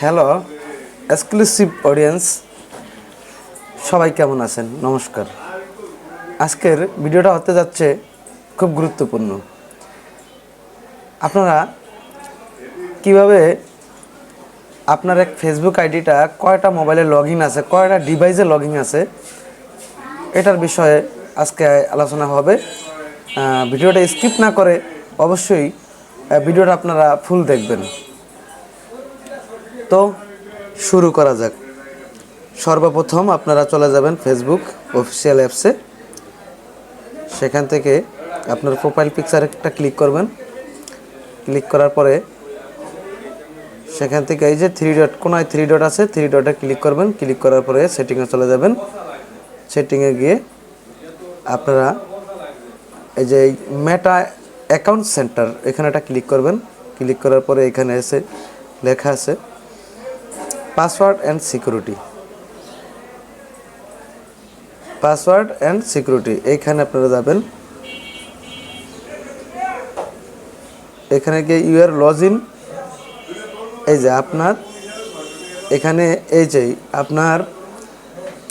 Hello exclusive audience সবাই কেমন আছেন? নমস্কার। আজকের ভিডিওটা হতে যাচ্ছে খুব গুরুত্বপূর্ণ। আপনারা কীভাবে আপনার এক ফেসবুক আইডিটা কয়টা মোবাইলে লগ আছে, কয়টা ডিভাইসে লগ আছে, এটার বিষয়ে আজকে আলোচনা হবে। ভিডিওটা স্কিপ না করে অবশ্যই ভিডিওটা আপনারা ফুল দেখবেন। তো শুরু করা যাক। সর্বপ্রথম আপনারা চলে যাবেন ফেসবুক অফিসিয়াল অ্যাপসে সেখান থেকে আপনার প্রোফাইল পিকচার একটা ক্লিক করবেন। ক্লিক করার পরে সেখান থেকে এই যে থ্রি ডট কোনায় থ্রি ডট আছে থ্রি ডটে ক্লিক করবেন। ক্লিক করার পরে সেটিংয়ে চলে যাবেন। সেটিংয়ে গিয়ে আপনারা এই যে মেটা অ্যাকাউন্ট সেন্টার এখানে একটা ক্লিক করবেন। ক্লিক করার পরে এখানে এসে লেখা আছে password and security password and security এইখানে আপনারা যাবেন। এখানে গিয়ে ইউআর লজ ইন এই যে আপনার, এখানে এই যে আপনার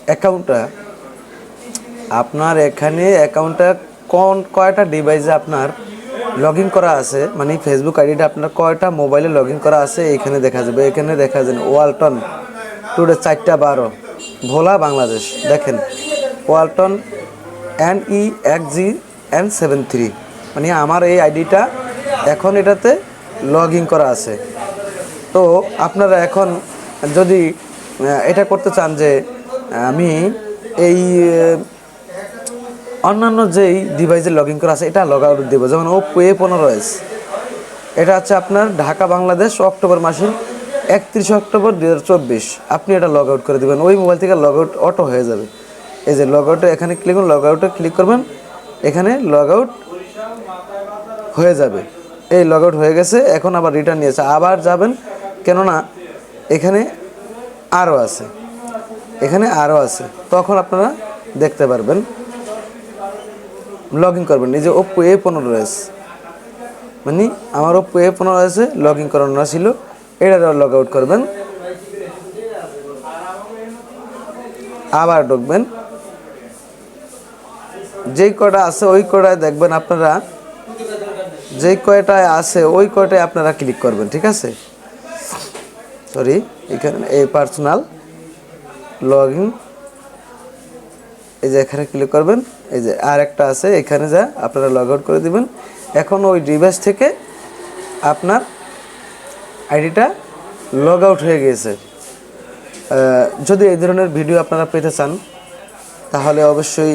অ্যাকাউন্টটা। আপনার এখানে অ্যাকাউন্টটা কোন, কয়টা ডিভাইসে আপনার লগ ইন করা আছে মানে ফেসবুক আইডিটা আপনার কয়টা মোবাইলে লগ ইন করা আছে এখানে দেখা যাবে। এখানে দেখা যাবে ওয়ালটন টুডে চারটা বারো। ভোলা, বাংলাদেশ। দেখেন, ওয়ালটন এন ই এক জি এন সেভেন থ্রি মানে আমার এই আইডিটা এখন এটাতে লগ ইন করা আছে। তো আপনারা এখন যদি এটা করতে চান যে, আমি এই অন্যান্য যেই ডিভাইসে লগ ইন করা আছে, এটা লগ আউট দেবো। যেমন ওপো এ পনেরো এস এটা হচ্ছে আপনার ঢাকা, বাংলাদেশ, অক্টোবর মাসের একত্রিশ অক্টোবর দু হাজার চব্বিশ। আপনি এটা লগ আউট করে দেবেন। ওই মোবাইল থেকে লগ আউট অটো হয়ে যাবে। এই যে লগ আউটে এখানে ক্লিক করুন লগ আউটে ক্লিক করবেন, এখানে লগ আউট হয়ে যাবে। এই লগ আউট হয়ে গেছে, এখন আবার রিটার্ন নিয়েছে। আবার যাবেন, কেননা এখানে আরও আছে। এখানে আরও আছে। তখন আপনারা দেখতে পারবেন। লগ ইন করবেন। এই যে ওপো এ পনেরো এস মানে আমার ওপো এ পনেরো এসে লগ ইন করানো ছিল। এটা লগ আউট করবেন। আবার ঢুকবেন। যেই কটা আছে ওই কটায় দেখবেন আপনারা যেই কয়টায় আছে ওই কয়টায় আপনারা ক্লিক করবেন, ঠিক আছে? সরি এখানে এই পার্সোনাল লগ ইন এই যে এখানে ক্লিক করবেন, এই যে আর একটা আছে, এখানে যা আপনারা লগ আউট করে দিবেন। এখন ওই ডিভাইস থেকে আপনার আইডিটা লগ আউট হয়ে গিয়েছে। যদি এই ধরনের ভিডিও আপনারা পেতে চান, তাহলে অবশ্যই